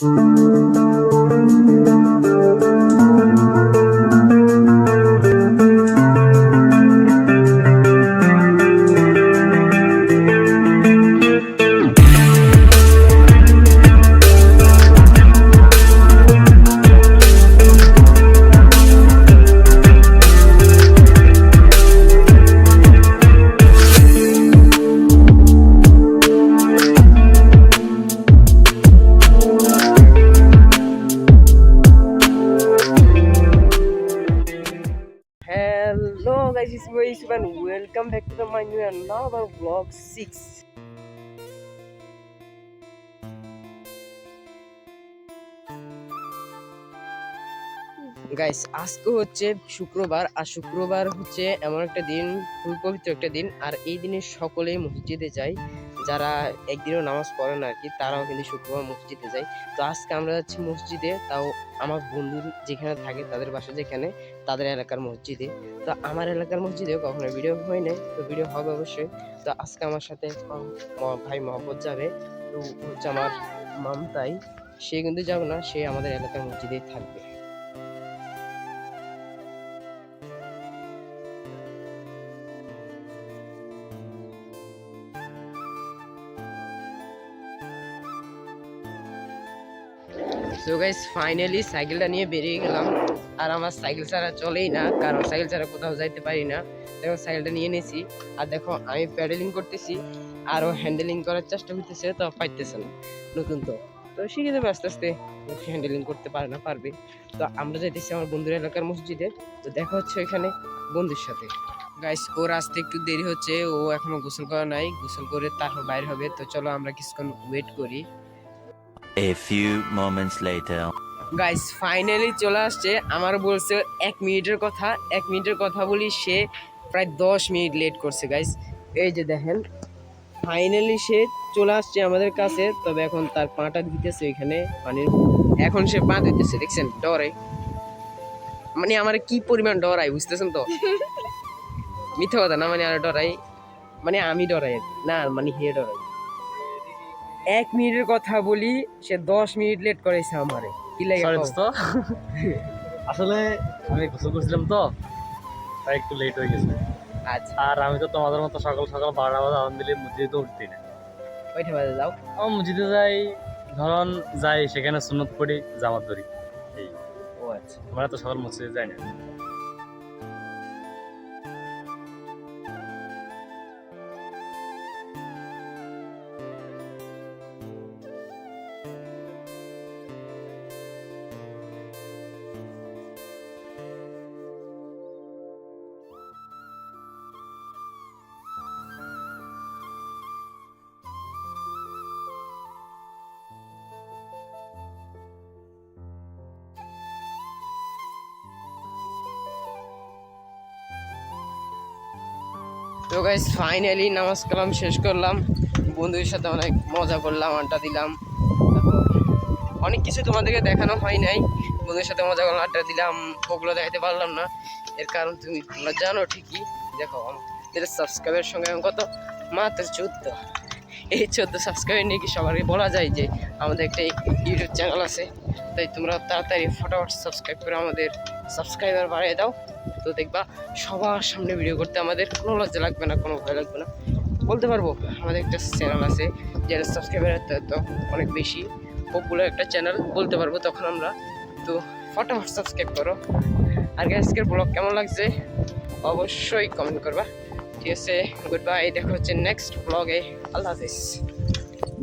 Música guys, and welcome back to the my new another vlog 6. Guys আজকে হচ্ছে শুক্রবার, আর শুক্রবার হচ্ছে এমন একটা দিন, খুবই পবিত্র একটা দিন, আর এই দিনে সকলেই মসজিদে যায়। যারা একদিনও নামাজ পড়ে না আর কি তারাও কিন্তু শুক্রবার মসজিদে যায়। তো আজকে আমরা যাচ্ছি মসজিদে, তাও আমার বন্ধু যেখানে থাকে, তাদের বাসা যেখানে, তাদের এলাকার মসজিদে। তো আমার এলাকার মসজিদে কখনো ভিডিও হয় নাই, তো ভিডিও হবে অবশ্যই। তো আজকে আমার সাথে ভাই মহব্বত যাবে, তো হচ্ছে আমার মামতাই। সে কিন্তু যাবে না, সে আমাদের এলাকার মসজিদেই থাকবে। সো গাইস ফাইনালি সাইকেলটা নিয়ে বেরিয়ে গেলাম। আর আমার সাইকেল ছাড়া চলেই না, কারণ সাইকেল ছাড়া কোথাও যাইতে পারি না। দেখো সাইকেলটা নিয়ে নিয়েছি। আর দেখো, আমি প্যাডেলিং করতেছি, আর ও হ্যান্ডেলিং করার চেষ্টা করতেছে, তো পাইতেছে না। নতুন তো। তো শিখে যাবে আস্তে আস্তে হ্যান্ডেলিং করতে পারে না, পারবে। তো আমরা যাইতেছি আমার বন্ধুর এলাকার মসজিদে। তো দেখা হচ্ছে ওইখানে বন্ধুর সাথে। গাইস ওর আসতে একটু দেরি হচ্ছে, ও এখনও গোসল করা নাই। গোসল করে তারপর বাইরে হবে। তো চলো আমরা কিছুক্ষণ ওয়েট করি। A few moments later. Guys finally চলে আসছে। আমার বলছে, এক মিনিটের কথা। এক মিনিটের কথা বলি, সে প্রায় দশ মিনিট লেট করছে গাইস এই যে দেখেন ফাইনালি সে চলে আসছে আমাদের কাছে। তবে এখন তার পাটা দিতেছে এখানে পানির। এখন সে পা দিতেছে, দেখছেন? ডরে। মানে আমার কি পরিমাণ ডরাই, বুঝতেছেন তো? মিথ্যা কথা না মানে আর ডরাই। মানে আমি ডরাই। না মানে হে ডরাই। এক মিনিটের কথা বলি সে দশ মিনিট লেট করেছে আমারে। কি লাগে? আসলে আমি গোসল করছিলাম তো তাই একটু লেট হয়ে গেছে। আচ্ছা। আর আমি তো তোমাদের মতো সকাল সকাল বারোটা বাজে আরাম দিলে মসজিদে উঠতি না। ওইটা বাজে যাও? আমার মসজিদে যাই ধরন যাই সেখানে সুন্নত পড়ি জামাত ধরি এই। ও আচ্ছা। আমরা তো সকাল মসজিদে যাই না। তো গাইজ ফাইনালি নামাজ কালাম শেষ করলাম। বন্ধুদের সাথে অনেক মজা করলাম, আড্ডা দিলাম। অনেক কিছু তোমাদেরকে দেখানো হয় নাই। বন্ধুদের সাথে মজা করলাম, আড্ডা দিলাম, ওগুলো দেখাতে পারলাম না। এর কারণ তুমি তোমরা জানো ঠিকই। দেখো আমাদের সাবস্ক্রাইবের সঙ্গে কত? মাত্র চোদ্দ। এই চোদ্দ সাবস্ক্রাইবার নিয়ে কি সবারই বলা যায় যে আমাদের একটা ইউটিউব চ্যানেল আছে? তাই তোমরা তাড়াতাড়ি ফটাফট সাবস্ক্রাইব করে আমাদের সাবস্ক্রাইবার বাড়িয়ে দাও। তো দেখবা, সবার সামনে ভিডিও করতে আমাদের কোনো লজ্জা লাগবে না, কোনো ভয় লাগবে না। বলতে পারব, আমাদের একটা চ্যানেল আছে যেটা সাবস্ক্রাইবার তো অনেক বেশি পপুলার একটা চ্যানেল বলতে পারব তখন আমরা। তো ফটাফট সাবস্ক্রাইব করো। আর আজকের ব্লগ কেমন লাগছে? অবশ্যই কমেন্ট করবা। ঠিক আছে গুড বাই দেখা হচ্ছে নেক্সট ব্লগে আল্লাহ হাফিজ।